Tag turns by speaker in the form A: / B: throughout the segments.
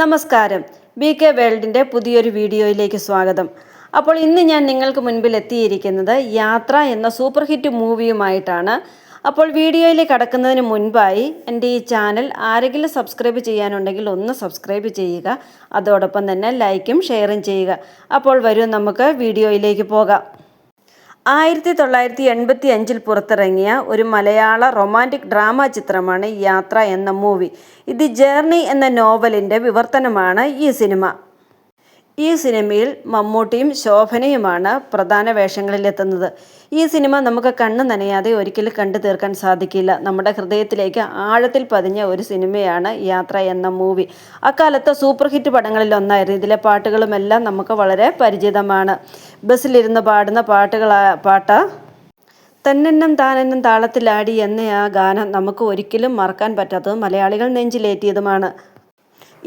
A: നമസ്കാരം. B K വേൾഡിന്റെ പുതിയൊരു വീഡിയോയിലേക്ക് സ്വാഗതം. അപ്പോൾ ഇന്ന് ഞാൻ നിങ്ങൾക്ക് മുൻപിൽ എത്തിയിരിക്കുന്നത് യാത്ര എന്ന സൂപ്പർ ഹിറ്റ് മൂവിയുമായിട്ടാണ്. അപ്പോൾ വീഡിയോയിലേക്ക് കടക്കുന്നതിന് മുൻപായി എന്റെ ഈ ചാനൽ ആരെങ്കിലും സബ്സ്ക്രൈബ് ചെയ്യാനുണ്ടെങ്കിൽ ഒന്ന് സബ്സ്ക്രൈബ് ചെയ്യുക. അതോടൊപ്പം തന്നെ ലൈക്കും ഷെയറും ചെയ്യുക. അപ്പോൾ വരും നമുക്ക് വീഡിയോയിലേക്ക് പോകാം. ആയിരത്തി തൊള്ളായിരത്തി എൺപത്തി അഞ്ചിൽ പുറത്തിറങ്ങിയ ഒരു മലയാള റൊമാന്റിക് ഡ്രാമ ചിത്രമാണ് യാത്ര എന്ന മൂവി. ഇത് ജേർണി എന്ന നോവലിന്റെ വിവർത്തനമാണ് ഈ സിനിമ. ഈ സിനിമയിൽ മമ്മൂട്ടിയും ശോഭനയുമാണ് പ്രധാന വേഷങ്ങളിലെത്തുന്നത്. ഈ സിനിമ നമുക്ക് കണ്ണു നനയാതെ ഒരിക്കലും കണ്ടു തീർക്കാൻ സാധിക്കില്ല. നമ്മുടെ ഹൃദയത്തിലേക്ക് ആഴത്തിൽ പതിഞ്ഞ ഒരു സിനിമയാണ് യാത്ര എന്ന മൂവി. അക്കാലത്ത് സൂപ്പർ ഹിറ്റ് പടങ്ങളിൽ ഒന്നായിരുന്നു. ഇതിലെ പാട്ടുകളുമെല്ലാം നമുക്ക് വളരെ പരിചിതമാണ്. ബസ്സിലിരുന്ന് പാടുന്ന പാട്ടുകൾ പാട്ട്. തന്നെന്നും താനെന്നും താളത്തിലാടി എന്ന ആ ഗാനം നമുക്ക് ഒരിക്കലും മറക്കാൻ പറ്റാത്തതും മലയാളികൾ നെഞ്ചിലേറ്റിയതുമാണ്.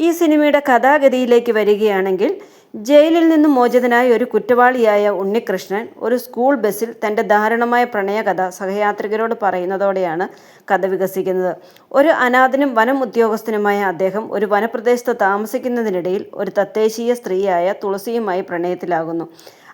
A: ഈ സിനിമയുടെ കഥാഗതിയിലേക്ക് വരികയാണെങ്കിൽ ജയിലിൽ നിന്നും മോചിതനായ ഒരു കുറ്റവാളിയായ ഉണ്ണികൃഷ്ണൻ ഒരു സ്കൂൾ ബസ്സിൽ തന്റെ ദാരുണമായ പ്രണയകഥ സഹയാത്രികരോട് പറയുന്നതോടെയാണ് കഥ വികസിക്കുന്നത്. ഒരു അനാഥനും വനം ഉദ്യോഗസ്ഥനുമായ അദ്ദേഹം ഒരു വനപ്രദേശത്ത് താമസിക്കുന്നതിനിടയിൽ ഒരു തദ്ദേശീയ സ്ത്രീയായ തുളസിയുമായി പ്രണയത്തിലാകുന്നു.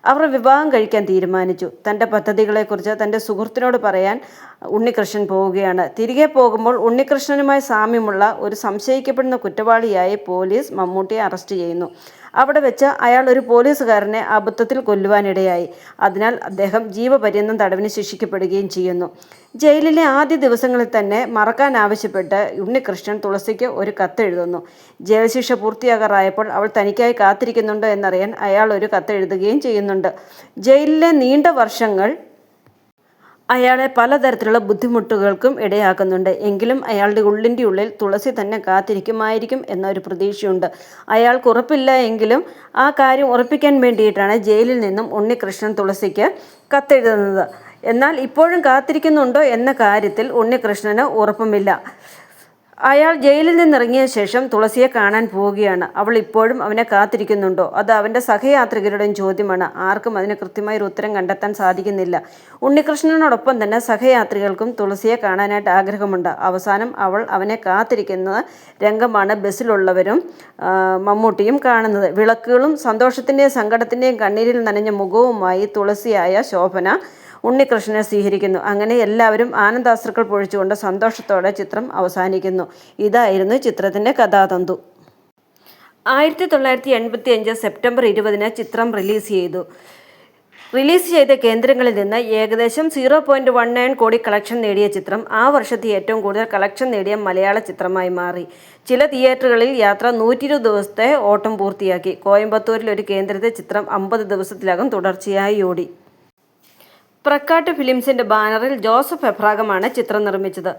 A: അവർ വിവാഹം കഴിക്കാൻ തീരുമാനിച്ചു. തന്റെ പദ്ധതികളെക്കുറിച്ച് തന്റെ സുഹൃത്തിനോട് പറയാൻ ഉണ്ണികൃഷ്ണൻ പോവുകയാണ്. തിരികെ പോകുമ്പോൾ ഉണ്ണികൃഷ്ണനുമായി സാമ്യമുള്ള ഒരു സംശയിക്കപ്പെടുന്ന കുറ്റവാളിയായി പോലീസ് മമ്മൂട്ടിയെ അറസ്റ്റ് ചെയ്യുന്നു. അവിടെ വെച്ച് അയാൾ ഒരു പോലീസുകാരനെ അബദ്ധത്തിൽ കൊല്ലുവാനിടയായി. അതിനാൽ അദ്ദേഹം ജീവപര്യന്തം തടവിന് ശിക്ഷിക്കപ്പെടുകയും ചെയ്യുന്നു. ജയിലിലെ ആദ്യ ദിവസങ്ങളിൽ തന്നെ മറക്കാൻ ആവശ്യപ്പെട്ട് ഉണ്ണികൃഷ്ണൻ തുളസിക്ക് ഒരു കത്തെഴുതുന്നു. ജയിൽ ശിക്ഷ പൂർത്തിയാകാറായപ്പോൾ അവൾ തനിക്കായി കാത്തിരിക്കുന്നുണ്ടോ എന്നറിയാൻ അയാൾ ഒരു കത്തെഴുതുകയും ചെയ്യുന്നുണ്ട്. ജയിലിലെ നീണ്ട വർഷങ്ങൾ അയാളെ പലതരത്തിലുള്ള ബുദ്ധിമുട്ടുകൾക്കും ഇടയാക്കുന്നുണ്ട്. എങ്കിലും അയാളുടെ ഉള്ളിന്റെ ഉള്ളിൽ തുളസി തന്നെ കാത്തിരിക്കുമായിരിക്കും എന്നൊരു പ്രതീക്ഷയുണ്ട്. അയാൾക്ക് ഉറപ്പില്ല എങ്കിലും ആ കാര്യം ഉറപ്പിക്കാൻ വേണ്ടിയിട്ടാണ് ജയിലിൽ നിന്നും ഉണ്ണികൃഷ്ണൻ തുളസിക്ക് കത്തെഴുതുന്നത്. എന്നാൽ ഇപ്പോഴും കാത്തിരിക്കുന്നുണ്ടോ എന്ന കാര്യത്തിൽ ഉണ്ണികൃഷ്ണന് ഉറപ്പുമില്ല. അയാൾ ജയിലിൽ നിന്നിറങ്ങിയ ശേഷം തുളസിയെ കാണാൻ പോവുകയാണ്. അവൾ ഇപ്പോഴും അവനെ കാത്തിരിക്കുന്നുണ്ടോ? അത് അവന്റെ സഹയാത്രികരുടെയും ചോദ്യമാണ്. ആർക്കും അതിന് കൃത്യമായ ഒരു ഉത്തരം കണ്ടെത്താൻ സാധിക്കുന്നില്ല. ഉണ്ണികൃഷ്ണനോടൊപ്പം തന്നെ സഹയാത്രികൾക്കും തുളസിയെ കാണാനായിട്ട് ആഗ്രഹമുണ്ട്. അവസാനം അവൾ അവനെ കാത്തിരിക്കുന്ന രംഗമാണ് ബസ്സിലുള്ളവരും മമ്മൂട്ടിയും കാണുന്നത്. വിളക്കുകളും സന്തോഷത്തിന്റെയും സങ്കടത്തിന്റെയും കണ്ണീരിൽ നനഞ്ഞ മുഖവുമായി തുളസിയായ ശോഭന ഉണ്ണികൃഷ്ണനെ സ്വീകരിക്കുന്നു. അങ്ങനെ എല്ലാവരും ആനന്ദാശ്രുക്കൾ പൊഴിച്ചുകൊണ്ട് സന്തോഷത്തോടെ ചിത്രം അവസാനിക്കുന്നു. ഇതായിരുന്നു ചിത്രത്തിന്റെ കഥാതന്തു. ആയിരത്തി തൊള്ളായിരത്തി എൺപത്തി അഞ്ച് സെപ്റ്റംബർ ഇരുപതിന് ചിത്രം റിലീസ് ചെയ്തു. റിലീസ് ചെയ്ത കേന്ദ്രങ്ങളിൽ നിന്ന് ഏകദേശം zero point one nine crore collection നേടിയ ചിത്രം ആ വർഷത്തെ ഏറ്റവും കൂടുതൽ കളക്ഷൻ നേടിയ മലയാള ചിത്രമായി മാറി. ചില തിയേറ്ററുകളിൽ യാത്ര നൂറ്റി ഇരുപത് ദിവസത്തെ ഓട്ടം പൂർത്തിയാക്കി. കോയമ്പത്തൂരിൽ ഒരു കേന്ദ്രത്തെ ചിത്രം അമ്പത് ദിവസത്തിലകം തുടർച്ചയായി ഓടി. പ്രക്കാട്ട് ഫിലിംസിന്റെ ബാനറിൽ ജോസഫ് എബ്രാഗമാണ് ചിത്രം നിർമ്മിച്ചത്.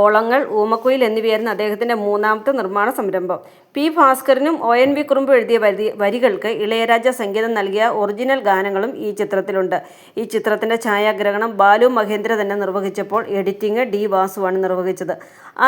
A: ഓളങ്ങൾ ഊമക്കുയിൽ എന്നിവയായിരുന്നു അദ്ദേഹത്തിന്റെ മൂന്നാമത്തെ നിർമ്മാണ സംരംഭം. പി ഭാസ്കരനും ഒ എൻ വി കുറുമ്പ് എഴുതിയ വരി വരികൾക്ക് ഇളയരാജ സംഗീതം നൽകിയ ഒറിജിനൽ ഗാനങ്ങളും ഈ ചിത്രത്തിലുണ്ട്. ഈ ചിത്രത്തിന്റെ ഛായാഗ്രഹണം ബാലു മഹേന്ദ്ര തന്നെ നിർവഹിച്ചപ്പോൾ എഡിറ്റിംഗ് ഡി വാസുവാണ് നിർവഹിച്ചത്.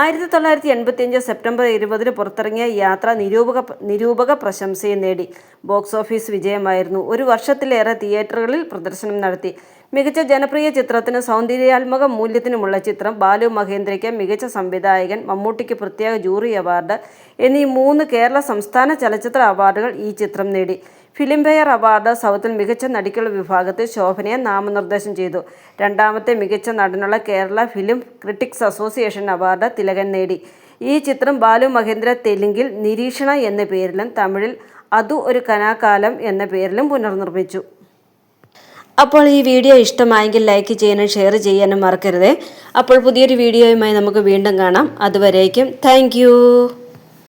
A: ആയിരത്തി തൊള്ളായിരത്തി എൺപത്തിയഞ്ച് സെപ്റ്റംബർ ഇരുപതിന് പുറത്തിറങ്ങിയ യാത്ര നിരൂപക നിരൂപക പ്രശംസയും നേടി. ബോക്സ് ഓഫീസ് വിജയമായിരുന്നു. ഒരു വർഷത്തിലേറെ തിയേറ്ററുകളിൽ പ്രദർശനം നടത്തി. മികച്ച ജനപ്രിയ ചിത്രത്തിനും സൗന്ദര്യാത്മക മൂല്യത്തിനുമുള്ള ചിത്രം ബാലു മഹേന്ദ്രയ്ക്ക് മികച്ച സംവിധായകൻ മമ്മൂട്ടിക്ക് പ്രത്യേക ജൂറി അവാർഡ് എന്നീ മൂന്ന് കേരള സംസ്ഥാന ചലച്ചിത്ര അവാർഡുകൾ ഈ ചിത്രം നേടി. ഫിലിം ഫെയർ അവാർഡ് സൗത്തിൽ മികച്ച നടിക്കുള്ള വിഭാഗത്തിൽ ശോഭനയെ നാമനിർദ്ദേശം ചെയ്തു. രണ്ടാമത്തെ മികച്ച നടനുള്ള Kerala film critics association award Thilakan നേടി. ഈ ചിത്രം ബാലു മഹേന്ദ്ര തെലുങ്കിൽ നിരീക്ഷണ എന്ന പേരിലും തമിഴിൽ അതു ഒരു കനാകാലം എന്ന പേരിലും പുനർനിർമ്മിച്ചു. അപ്പോൾ ഈ വീഡിയോ ഇഷ്ടമായെങ്കിൽ ലൈക്ക് ചെയ്യാനും ഷെയർ ചെയ്യാനും മറക്കരുത്. അപ്പോൾ പുതിയൊരു വീഡിയോയുമായി നമുക്ക് വീണ്ടും കാണാം. അതുവരേക്കും താങ്ക്